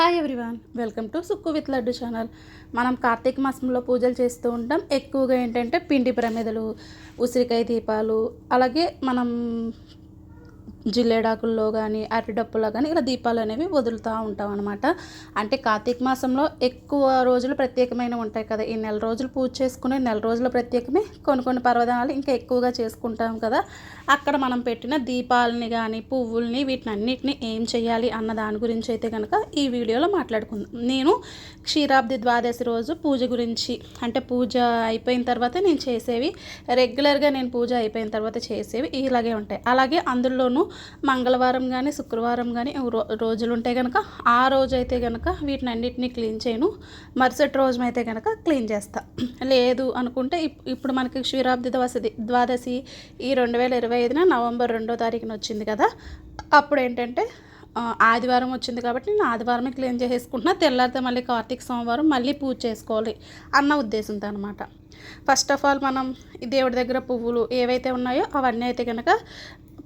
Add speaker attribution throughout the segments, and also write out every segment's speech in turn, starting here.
Speaker 1: Hi everyone welcome to Sukku with Laddu channel మనం కార్తీక మాసంలో పూజలు చేస్తూ ఉంటాం. ఎక్కువగా ఏంటంటే పిండి ప్రమిదలు ఉసిరికాయ దీపాలు అలాగే మనం జిల్లేడాకుల్లో కానీ అరటిడప్పులో కానీ ఇలా దీపాలు అనేవి వదులుతూ ఉంటాం అనమాట అంటే కార్తీక మాసంలో ఎక్కువ రోజులు ప్రత్యేకమైన ఉంటాయి కదా. ఈ నెల రోజులు పూజ చేసుకునే నెల రోజుల ప్రత్యేకమే కొన్ని కొన్ని పర్వదినాలు ఇంకా ఎక్కువగా చేసుకుంటాం కదా. అక్కడ మనం పెట్టిన దీపాలని కానీ పువ్వుల్ని వీటిని అన్నిటిని ఏం చేయాలి అన్న దాని గురించి అయితే కనుక ఈ వీడియోలో మాట్లాడుకుందాం. నేను క్షీరాబ్ది ద్వాదశి రోజు పూజ గురించి అంటే పూజ అయిపోయిన తర్వాత నేను చేసేవి రెగ్యులర్గా నేను పూజ అయిపోయిన తర్వాత చేసేవి ఇలాగే ఉంటాయి. అలాగే అందులోనూ మంగళవారం కానీ శుక్రవారం కానీ రో రోజులు ఉంటే కనుక ఆ రోజు అయితే కనుక వీటిని అన్నిటినీ క్లీన్ చేయను. మరుసటి రోజు అయితే కనుక క్లీన్ చేస్తా. లేదు అనుకుంటే ఇప్- ఇప్పుడు మనకి క్షీరాబ్ది ద్వాసది ద్వాదశి ఈ రెండు వేల ఇరవై ఐదున నవంబర్ రెండో తారీఖున వచ్చింది కదా. అప్పుడు ఏంటంటే ఆదివారం వచ్చింది కాబట్టి నేను ఆదివారమే క్లీన్ చేసేసుకుంటున్నా. తెల్లారితే మళ్ళీ కార్తీక సోమవారం మళ్ళీ పూజ చేసుకోవాలి అన్న ఉద్దేశంతో అనమాట ఫస్ట్ ఆఫ్ ఆల్ మనం దేవుడి దగ్గర పువ్వులు ఏవైతే ఉన్నాయో అవన్నీ అయితే కనుక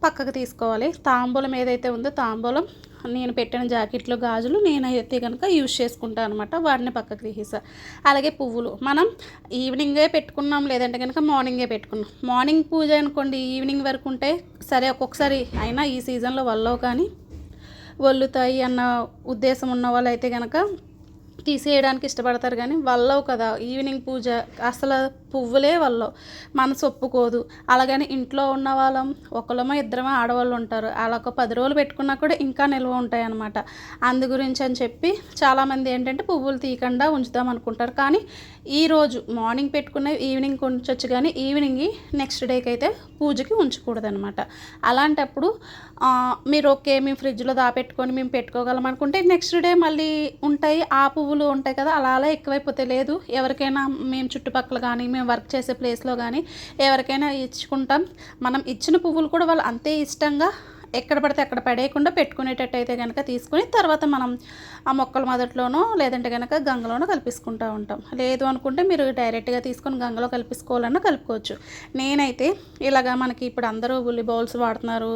Speaker 1: పక్కకు తీసుకోవాలి. తాంబూలం ఏదైతే ఉందో తాంబూలం నేను పెట్టిన జాకెట్లు గాజులు నేనైతే కనుక యూజ్ చేసుకుంటాను అనమాట వాటిని పక్కకు తీసేసా. అలాగే పువ్వులు. మనం ఈవినింగే పెట్టుకున్నాం లేదంటే కనుక మార్నింగే పెట్టుకున్నాం. మార్నింగ్ పూజ అనుకోండి ఈవినింగ్ వరకు ఉంటే సరే ఒక్కొక్కసారి అయినా ఈ సీజన్లో వల్లవు కానీ వల్లుతాయి అన్న ఉద్దేశం ఉన్న వాళ్ళు అయితే కనుక తీసేయడానికి ఇష్టపడతారు కానీ వల్లవు కదా. ఈవినింగ్ పూజ అసలు పువ్వులే వల్లవు. మనసు ఒప్పుకోదు. అలాగని ఇంట్లో ఉన్న వాళ్ళం ఒకళ్ళమో ఇద్దరమో ఆడవాళ్ళు ఉంటారు. అలా ఒక పది రోజులు పెట్టుకున్నా కూడా ఇంకా నిల్వ ఉంటాయి అనమాట అందు గురించి అని చెప్పి చాలామంది ఏంటంటే పువ్వులు తీయకుండా ఉంచుదాం అనుకుంటారు. కానీ ఈరోజు మార్నింగ్ పెట్టుకునే ఈవినింగ్ ఉంచవచ్చు కానీ ఈవినింగ్ నెక్స్ట్ డేకి అయితే పూజకి ఉంచకూడదు అనమాట అలాంటప్పుడు మీరు ఓకే మేము ఫ్రిడ్జ్లో దాపెట్టుకొని మేము పెట్టుకోగలం అనుకుంటే నెక్స్ట్ డే మళ్ళీ ఉంటాయి ఆ పువ్వులు ఉంటాయి కదా అలా అలా ఎక్కువైపోతే లేదు ఎవరికైనా మేము చుట్టుపక్కల కానీ మేము వర్క్ చేసే ప్లేస్లో కానీ ఎవరికైనా ఇచ్చుకుంటాం. మనం ఇచ్చిన పువ్వులు కూడా వాళ్ళు అంతే ఇష్టంగా ఎక్కడ పడితే అక్కడ పడేయకుండా పెట్టుకునేటట్టు అయితే కనుక తీసుకుని తర్వాత మనం ఆ మొక్కల మొదట్లోనో లేదంటే కనుక గంగలోనో కలిపేసుకుంటూ ఉంటాం. లేదు అనుకుంటే మీరు డైరెక్ట్గా తీసుకొని గంగలో కలిపేసుకోవాలన్నా కలుపుకోవచ్చు. నేనైతే ఇలాగా మనకి ఇప్పుడు అందరూ ఉల్లి బౌల్స్ వాడుతున్నారు.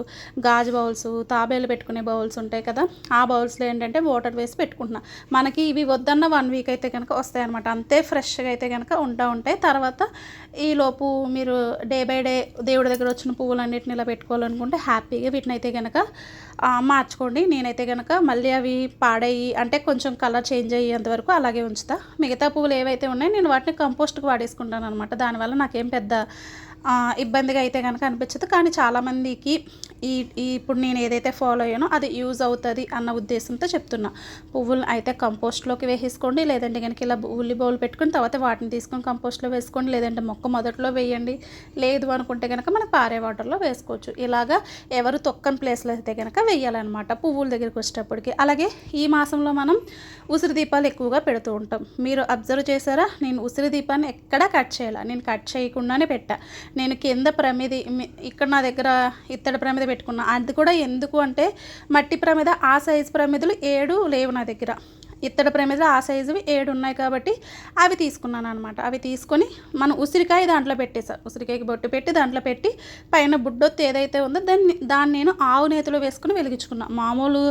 Speaker 1: గాజు బౌల్స్ తాబేలు పెట్టుకునే బౌల్స్ ఉంటాయి కదా ఆ బౌల్స్లో ఏంటంటే వాటర్ వేసి పెట్టుకుంటున్నా. మనకి ఇవి వద్దన్న వన్ వీక్ అయితే కనుక వస్తాయి అనమాట అంతే ఫ్రెష్గా అయితే కనుక ఉంటా ఉంటాయి. తర్వాత ఈ లోపు మీరు డే బై డే దేవుడి దగ్గర వచ్చిన పువ్వులన్నిటిని ఇలా పెట్టుకోవాలనుకుంటే హ్యాపీగా వీటిని అయితే కనుక మార్చుకోండి. నేనైతే కనుక మళ్ళీ అవి పాడయ్యి అంటే కొంచెం కలర్ చేంజ్ అయ్యేంత వరకు అలాగే ఉంచుతా. మిగతా పువ్వులు ఏవైతే ఉన్నాయో నేను వాటిని కంపోస్ట్కి వాడేసుకుంటాను అనమాట దానివల్ల నాకేం పెద్ద ఇబ్బందిగా అయితే కనుక అనిపించదు. కానీ చాలామందికి ఈ ఇప్పుడు నేను ఏదైతే ఫాలో అయ్యానో అది యూజ్ అవుతుంది అన్న ఉద్దేశంతో చెప్తున్నా. పువ్వులు అయితే కంపోస్ట్లోకి వేసేసుకోండి. లేదంటే కనుక ఇలా ఉల్లి బౌల్ పెట్టుకుని తర్వాత వాటిని తీసుకొని కంపోస్ట్లో వేసుకోండి. లేదంటే మొక్క మొదట్లో వేయండి. లేదు అనుకుంటే కనుక మనం పారే వాటర్లో వేసుకోవచ్చు. ఇలాగా ఎవరు తొక్కని ప్లేస్లో అయితే కనుక వేయాలన్నమాట పువ్వుల దగ్గరికి వచ్చేటప్పటికి. అలాగే ఈ మాసంలో మనం ఉసిరి దీపాలు ఎక్కువగా పెడుతూ ఉంటాం. మీరు అబ్జర్వ్ చేశారా? నేను ఉసిరి దీపాన్ని ఎక్కడా కట్ చేయాల? నేను కట్ చేయకుండానే పెట్టా. నేను కింద ప్రమిది ఇక్కడ నా దగ్గర ఇత్తడి ప్రమిద పెట్టుకున్నా. అది కూడా ఎందుకు అంటే మట్టి ప్రమిద ఆ సైజు ప్రమిదలు ఏడు లేవు నా దగ్గర. ఇత్తడి ప్రమిదలు ఆ సైజువి ఏడు ఉన్నాయి కాబట్టి అవి తీసుకున్నాను అనమాట అవి తీసుకొని మనం ఉసిరికాయ దాంట్లో పెట్టేసా. ఉసిరికాయకి బొట్టు పెట్టి దాంట్లో పెట్టి పైన బుడ్డొత్తు ఏదైతే ఉందో దాన్ని దాన్ని నేను ఆవు నేతిలో వేసుకుని వెలిగించుకున్నా. మామూలు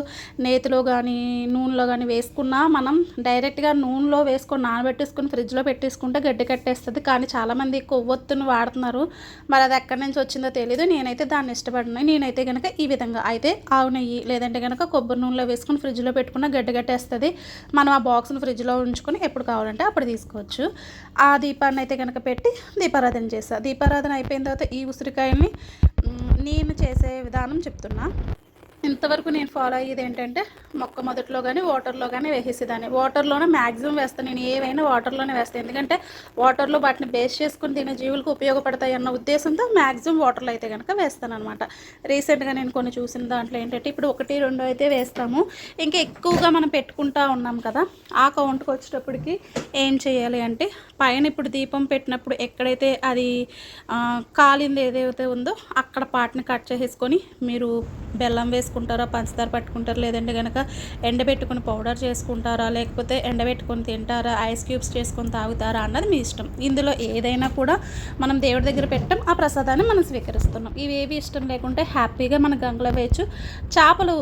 Speaker 1: నేతిలో కానీ నూనెలో కానీ వేసుకున్నా మనం డైరెక్ట్గా నూనెలో వేసుకొని నానబెట్టేసుకుని ఫ్రిడ్జ్లో పెట్టేసుకుంటే గడ్డి కట్టేస్తుంది. కానీ చాలామంది కొవ్వొత్తును వాడుతున్నారు. మరి అది ఎక్కడి నుంచి వచ్చిందో తెలియదు నేనైతే దాన్ని ఇష్టపడినా. నేనైతే కనుక ఈ విధంగా. అయితే ఆవు నెయ్యి లేదంటే కనుక కొబ్బరి నూనెలో వేసుకుని ఫ్రిడ్జ్లో పెట్టుకున్న గడ్డ కట్టేస్తుంది. మనం ఆ బాక్స్ని ఫ్రిడ్జ్లో ఉంచుకొని ఎప్పుడు కావాలంటే అప్పుడు తీసుకోవచ్చు. ఆ దీపాన్ని అయితే కనుక పెట్టి దీపారాధన చేస్తా. దీపారాధన అయిపోయిన తర్వాత ఈ ఉసిరికాయని నేను చేసే విధానం చెప్తున్నా. ఇంతవరకు నేను ఫాలో అయ్యేది ఏంటంటే మొక్క మొదట్లో కానీ వాటర్లో కానీ వేసేసేదాన్ని. వాటర్లోనే మ్యాక్సిమం వేస్తాను నేను ఏవైనా వాటర్లోనే వేస్తాను ఎందుకంటే వాటర్లో వాటిని బేస్ చేసుకుని తినే జీవులకు ఉపయోగపడతాయి అన్న ఉద్దేశంతో మ్యాక్సిమం వాటర్లో అయితే కనుక వేస్తాను అనమాట రీసెంట్గా నేను కొన్ని చూసిన దాంట్లో ఏంటంటే ఇప్పుడు ఒకటి రెండు అయితే వేస్తాము. ఇంకా ఎక్కువగా మనం పెట్టుకుంటా ఉన్నాం కదా ఆ కౌంట్కి వచ్చేటప్పటికి ఏం చేయాలి అంటే పైన ఇప్పుడు దీపం పెట్టినప్పుడు ఎక్కడైతే అది కాలింది ఏదైతే ఉందో అక్కడ పాటని కట్ చేసేసుకొని మీరు బెల్లం వేసుకుంటారా పంచదార పట్టుకుంటారా లేదంటే కనుక ఎండబెట్టుకుని పౌడర్ చేసుకుంటారా లేకపోతే ఎండబెట్టుకొని తింటారా ఐస్ క్యూబ్స్ చేసుకొని తాగుతారా అన్నది మీ ఇష్టం. ఇందులో ఏదైనా కూడా మనం దేవుడి దగ్గర పెట్టాం ఆ ప్రసాదాన్ని మనం స్వీకరిస్తున్నాం. ఇవేవి ఇష్టం లేకుంటే హ్యాపీగా మన గంగలో వేయచ్చు. చేపలు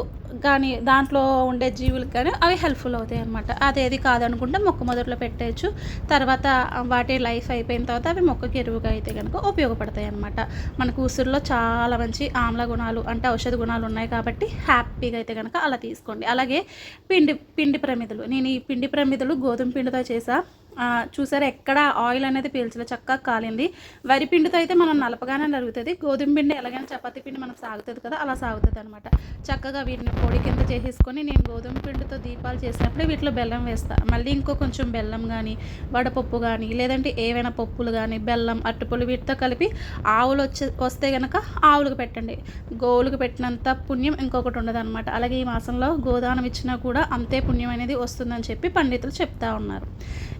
Speaker 1: కానీ దాంట్లో ఉండే జీవులకు కానీ అవి హెల్ప్ఫుల్ అవుతాయి అనమాట అదేది కాదనుకుంటే మొక్క మొదట్లో పెట్టేయచ్చు. తర్వాత వాటి లైఫ్ అయిపోయిన తర్వాత అవి మొక్కకి ఎరువుగా అయితే కనుక ఉపయోగపడతాయి అనమాట మనకు ఉసురులో చాలా మంచి ఆమ్ల గుణాలు అంటే ఔషధ గుణాలు ఉన్నాయి కాబట్టి హ్యాపీగా అయితే కనుక అలా తీసుకోండి. అలాగే పిండి పిండి ప్రమిదలు. నేను ఈ పిండి ప్రమిదలు గోధుమ పిండితో చేసా. చూసారా ఎక్కడ ఆయిల్ అనేది పీల్చలే చక్కగా కాలింది. వరి పిండితో అయితే మనం నలపగానే నరుగుతుంది గోధుమ పిండి ఎలాగైనా చపాతీ పిండి మనకు సాగుతుంది కదా అలా సాగుతుంది అనమాట చక్కగా వీటిని పొడి కింద చేసేసుకొని నేను గోధుమ పిండితో దీపాలు చేసినప్పుడు వీటిలో బెల్లం వేస్తాను మళ్ళీ ఇంకో కొంచెం బెల్లం కానీ వడపప్పు కానీ లేదంటే ఏవైనా పప్పులు కానీ బెల్లం అట్టుపులు వీటితో కలిపి ఆవులు వచ్చే వస్తే కనుక ఆవులకు పెట్టండి. గోవులకు పెట్టినంత పుణ్యం ఇంకొకటి ఉండదు అనమాట అలాగే ఈ మాసంలో గోదానం ఇచ్చినా కూడా అంతే పుణ్యం అనేది వస్తుందని చెప్పి పండితులు చెప్తా ఉన్నారు.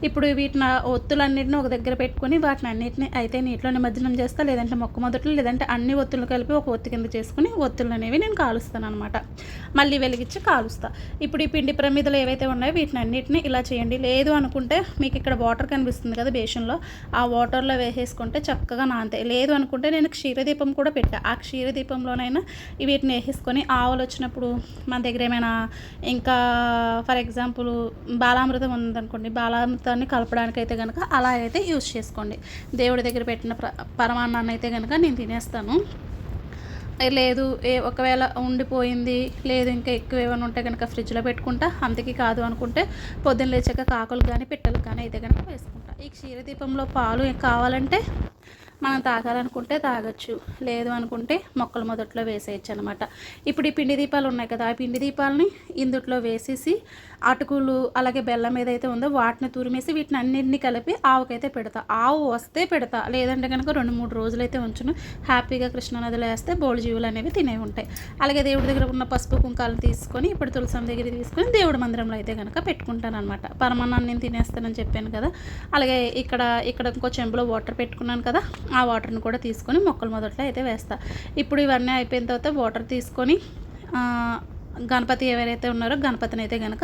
Speaker 1: ఇప్పుడు వీటిని ఒత్తులన్నింటినీ ఒక దగ్గర పెట్టుకొని వాటిని అన్నింటినీ అయితే నీటిలో నిమజ్జనం చేస్తా లేదంటే మొక్క మొదట్లో లేదంటే అన్ని ఒత్తులు కలిపి ఒక ఒత్తి కింద చేసుకుని ఒత్తులు అనేవి నేను కాలుస్తాను అనమాట మళ్ళీ వెలిగించి కాలుస్తా. ఇప్పుడు ఈ పిండి ప్రమిదలు ఏవైతే ఉన్నాయో వీటిని అన్నింటినీ ఇలా చేయండి. లేదు అనుకుంటే మీకు ఇక్కడ వాటర్ కనిపిస్తుంది కదా బేషన్లో ఆ వాటర్లో వేసేసుకుంటే చక్కగా నాంతే. లేదు అనుకుంటే నేను క్షీరదీపం కూడా పెట్టా. ఆ క్షీరదీపంలోనైనా వీటిని వేసేసుకొని ఆవులు వచ్చినప్పుడు మన దగ్గర ఏమైనా ఇంకా ఫర్ ఎగ్జాంపుల్ బాలామృతం ఉందనుకోండి బాలామృతాన్ని కలపడానికి అయితే కనుక అలా అయితే యూజ్ చేసుకోండి. దేవుడి దగ్గర పెట్టిన పరమాన్నాన్ని అయితే కనుక నేను తినేస్తాను. లేదు ఏ ఒకవేళ ఉండిపోయింది లేదు ఇంకా ఎక్కువ ఏమైనా ఉంటే కనుక ఫ్రిడ్జ్లో పెట్టుకుంటా. అంతకి కాదు అనుకుంటే పొద్దున్న లేచాక కాకులు కానీ పిట్టలు కానీ అయితే కనుక వేసుకుంటా. ఈ క్షీరదీపంలో పాలు కావాలంటే మనం తాగాలనుకుంటే తాగొచ్చు లేదు అనుకుంటే మొక్కలు మొదట్లో వేసేయచ్చు అనమాట ఇప్పుడు ఈ పిండి దీపాలు ఉన్నాయి కదా ఆ పిండి దీపాలని ఇందుట్లో వేసేసి అటుకులు అలాగే బెల్లం ఏదైతే ఉందో వాటిని తురిమేసి వీటిని అన్నింటినీ కలిపి ఆవుకైతే పెడతా. ఆవు వస్తే పెడతా లేదంటే కనుక రెండు మూడు రోజులైతే ఉంచును. హ్యాపీగా కృష్ణానదిలో వేస్తే బోల్ జీవులు అనేవి తినే ఉంటాయి. అలాగే దేవుడి దగ్గర ఉన్న పసుపు కుంకాలను తీసుకొని ఇప్పుడు తులసం దగ్గర తీసుకొని దేవుడి మందిరంలో అయితే కనుక పెట్టుకుంటాను అనమాట పరమాన్నాన్ని నేను తినేస్తానని చెప్పాను కదా. అలాగే ఇక్కడ ఇక్కడ ఇంకో చెంబులో వాటర్ పెట్టుకున్నాను కదా. ఆ వాటర్ని కూడా తీసుకొని మొక్కలు మొదట్లో అయితే వేస్తా. ఇప్పుడు ఇవన్నీ అయిపోయిన తర్వాత వాటర్ తీసుకొని గణపతి ఎవరైతే ఉన్నారో గణపతిని అయితే కనుక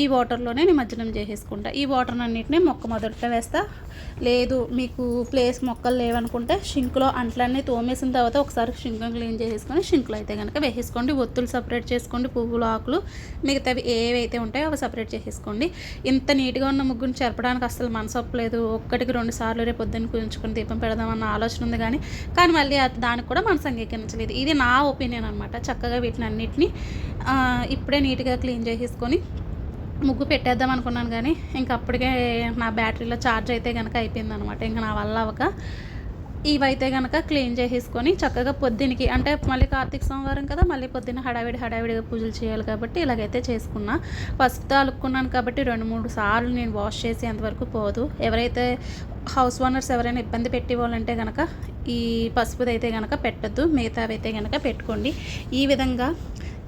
Speaker 1: ఈ వాటర్లోనే నిమజ్జనం చేసేసుకుంటా. ఈ వాటర్ అన్నింటినీ మొక్క మొదట్లో వేస్తా. లేదు మీకు ప్లేస్ మొక్కలు లేవనుకుంటే షింక్లో అంట్లన్నీ తోమేసిన తర్వాత ఒకసారి షింక్ క్లీన్ చేసేసుకొని షింక్లో అయితే కనుక వేసేసుకోండి. ఒత్తులు సపరేట్ చేసుకోండి పువ్వులు ఆకులు మిగతావి ఏవైతే ఉంటాయో అవి సపరేట్ చేసేసుకోండి. ఇంత నీట్గా ఉన్న ముగ్గుని చెరపడానికి అసలు మనసొప్పలేదు ఒక్కటికి రెండు సార్లు రేపు పొద్దున్న కుదించుకొని దీపం పెడదామన్న ఆలోచన ఉంది కానీ కానీ మళ్ళీ దానికి కూడా మనసు అంగీకరించలేదు. ఇది నా ఒపీనియన్ అనమాట చక్కగా వీటిని అన్నిటిని ఇప్పుడే నీట్గా క్లీన్ చేసేసుకొని ముగ్గు పెట్టేద్దాం అనుకున్నాను కానీ ఇంకా అప్పటికే నా బ్యాటరీలో ఛార్జ్ అయితే కనుక అయిపోయింది అనమాట ఇంకా నా వల్ల అవక ఇవైతే కనుక క్లీన్ చేసేసుకొని చక్కగా పొద్దునికి అంటే మళ్ళీ కార్తీక సోమవారం కదా మళ్ళీ పొద్దున్న హడావిడి హడావిడిగా పూజలు చేయాలి కాబట్టి ఇలాగైతే చేసుకున్నా. ఫస్ట్ అలుక్కున్నాను కాబట్టి రెండు మూడు సార్లు నేను వాష్ చేసి అంతవరకు పోదు. ఎవరైతే హౌస్ ఓనర్స్ ఎవరైనా ఇబ్బంది పెట్టేవాళ్ళంటే కనుక ఈ పసుపుదైతే కనుక పెట్టద్దు మిగతావైతే కనుక పెట్టుకోండి. ఈ విధంగా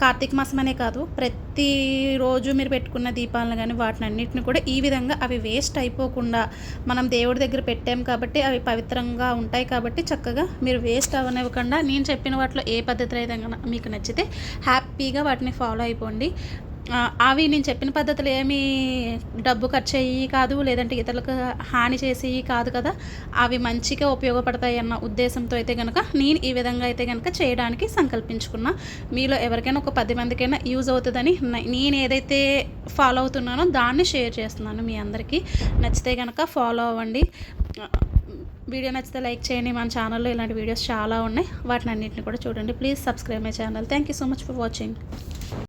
Speaker 1: కార్తీక మాసం అనే కాదు ప్రతిరోజు మీరు పెట్టుకున్న దీపాలను కానీ వాటిని అన్నింటిని కూడా ఈ విధంగా అవి వేస్ట్ అయిపోకుండా మనం దేవుడి దగ్గర పెట్టాం కాబట్టి అవి పవిత్రంగా ఉంటాయి కాబట్టి చక్కగా మీరు వేస్ట్ అవనివ్వకుండా నేను చెప్పిన వాటిలో ఏ పద్ధతి అయితే మీకు నచ్చితే హ్యాపీగా వాటిని ఫాలో అయిపోండి. అవి నేను చెప్పిన పద్ధతులు ఏమి డబ్బు ఖర్చు అయ్యి కాదు లేదంటే ఇతరులకు హాని చేసి కాదు కదా. అవి మంచిగా ఉపయోగపడతాయి అన్న ఉద్దేశంతో అయితే కనుక నేను ఈ విధంగా అయితే కనుక చేయడానికి సంకల్పించుకున్నా. మీలో ఎవరికైనా ఒక పది మందికైనా యూజ్ అవుతుందని నేను ఏదైతే ఫాలో అవుతున్నానో దాన్ని షేర్ చేస్తున్నాను మీ అందరికీ. నచ్చితే కనుక ఫాలో అవ్వండి. వీడియో నచ్చితే లైక్ చేయండి. మన ఛానల్లో ఇలాంటి వీడియోస్ చాలా ఉన్నాయి. వాటిని అన్నింటిని కూడా చూడండి. Please subscribe my channel. Thank you so much for watching.